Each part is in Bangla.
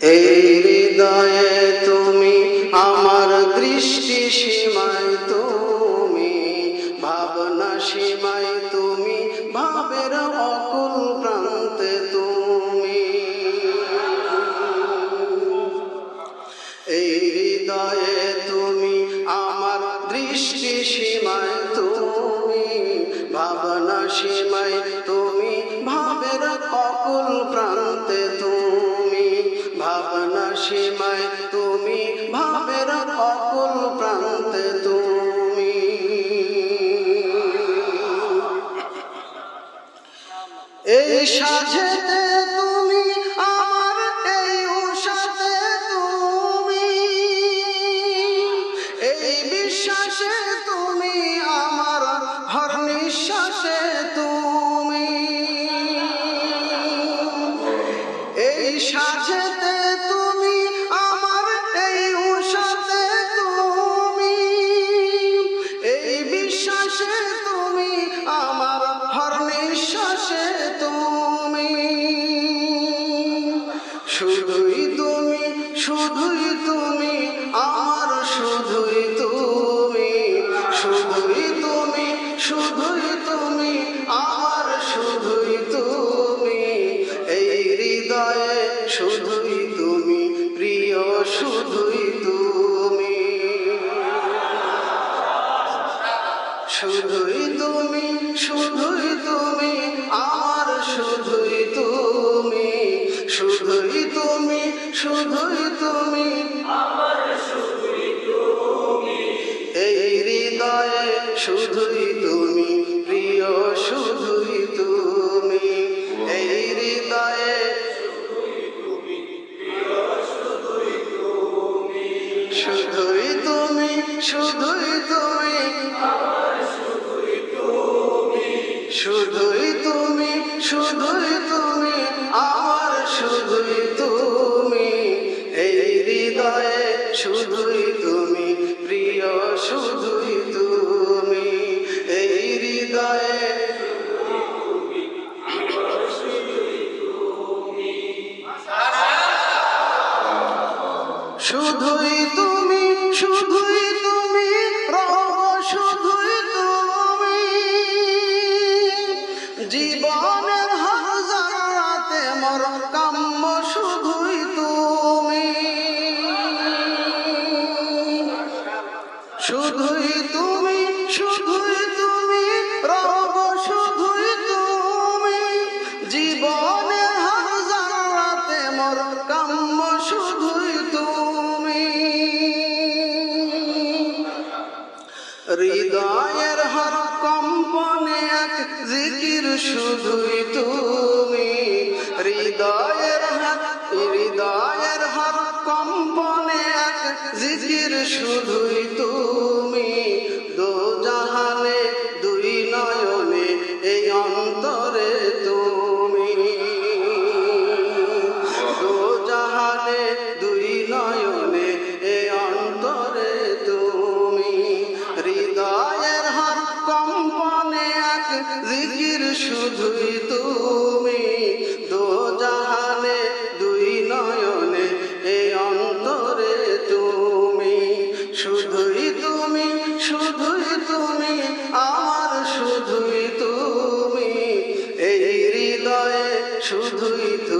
এই হৃদয়ে তুমি, আমার দৃষ্টি সীমায় তুমি, ভাবনা সীমায় তুমি, ভাবের অকুল প্রান্তে তুমি। এই হৃদয়ে তুমি, আমার দৃষ্টি সীমায় তুমি, ভাবনা সীমায় তুমি সীমায় তুমি ভাবের অকুল প্রান্তে তুমি। এই সাজেতে শুধুই তুমি, আমার শুধুই তুমি। এই হৃদয়ে শুধুই তুমি, প্রিয় শুধুই তুমি। শুধুই তুমি শুধুই তুমি, আমার শুধুই তুমি। শুধুই তুমি শুধুই তুমি। এই হৃদয়ে শুধুই তুমি প্রিয় শুধুই তুমি। এই হৃদয়ে শুধুই তুমি শুধুই তুমি। শুধুই জিকির শুধুই তুমি। হৃদয়ের হর হৃদয়ের হর কম্পনে এক জিকির শুধুই জিকির শুধুই তুমি। দো জাহানে দুই নয়নে এই অন্তরে তুমি। শুধুই তুমি শুধুই তুমি, আমার শুধুই তুমি। এই হৃদয়ে শুধুই তুমি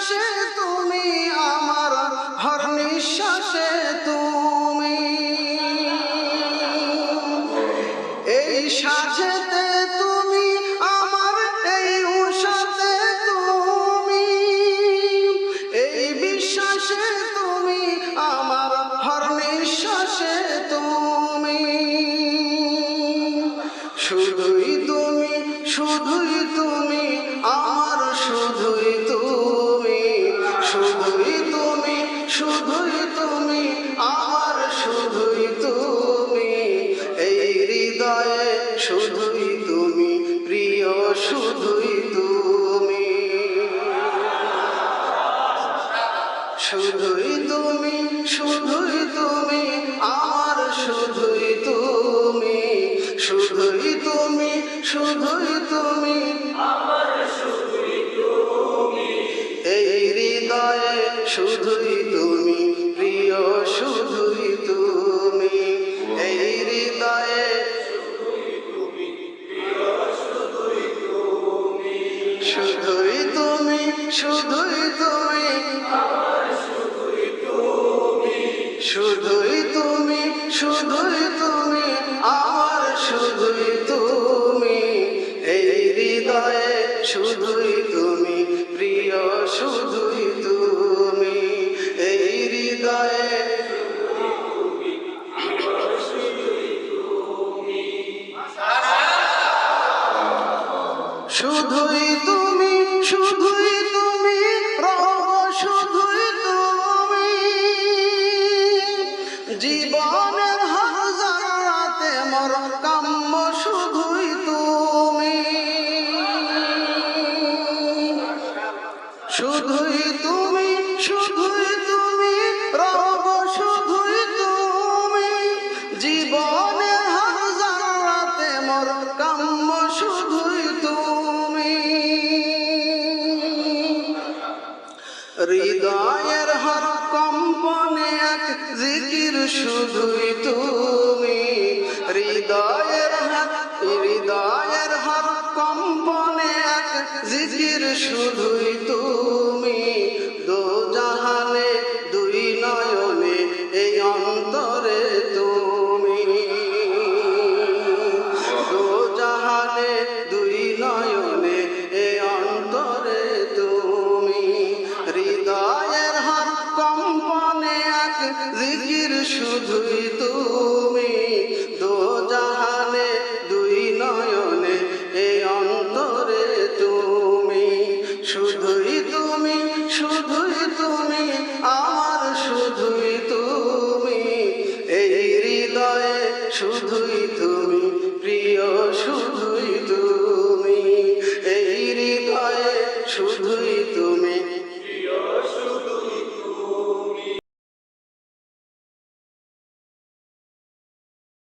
Congratulations. শুধুই তুমি, আমার শুধুই তুমি। এই হৃদয়ে শুধুই তুমি, প্রিয় শুধুই তুমি। শুধুই তুমি শুধুই তুমি, আমার শুধুই তুমি। শুধুই তুমি শুধুই তুমি। এই শুধুই তুমি প্রিয় শুধুই তুমি। এই হৃদয়ে শুধুই তুমি শুধুই তুমি। শুধুই তুমি শুধুই হৃদয়ে জিকির শুধুই তুমি। হৃদয়ের হর হৃদয়ের হর কম্পনে এক জিকির শুধুই তুমি। শুধুই তুমি প্রিয় তুমি